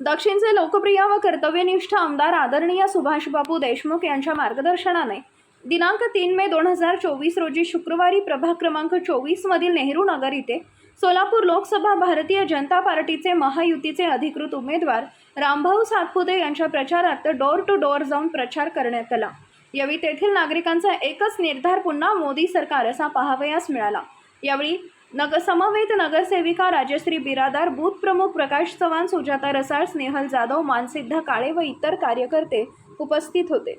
दक्षिणचे लोकप्रिय व कर्तव्यनिष्ठ आमदार आदरणीय सुभाषबाबू देशमुख यांच्या मार्गदर्शनाने दिनांक तीन मे दोन हजार चोवीस रोजी शुक्रवारी प्रभाग क्रमांक चोवीसमधील नेहरू नगर इथे सोलापूर लोकसभा भारतीय जनता पार्टीचे महायुतीचे अधिकृत उमेदवार रामभाऊ सातपुते यांच्या प्रचारार्थ डोर टू डोअर जाऊन प्रचार करण्यात आला. यावेळी तेथील नागरिकांचा एकच निर्धार पुन्हा मोदी सरकार असा पाहावयास मिळाला. यावेळी नगरसमवेत नगरसेविका राजश्री बिरादार बूथ प्रमुख प्रकाश चव्हाण सुजाता रसाळ स्नेहल जाधव मानसिद्ध काळे व इतर कार्यकर्ते उपस्थित होते.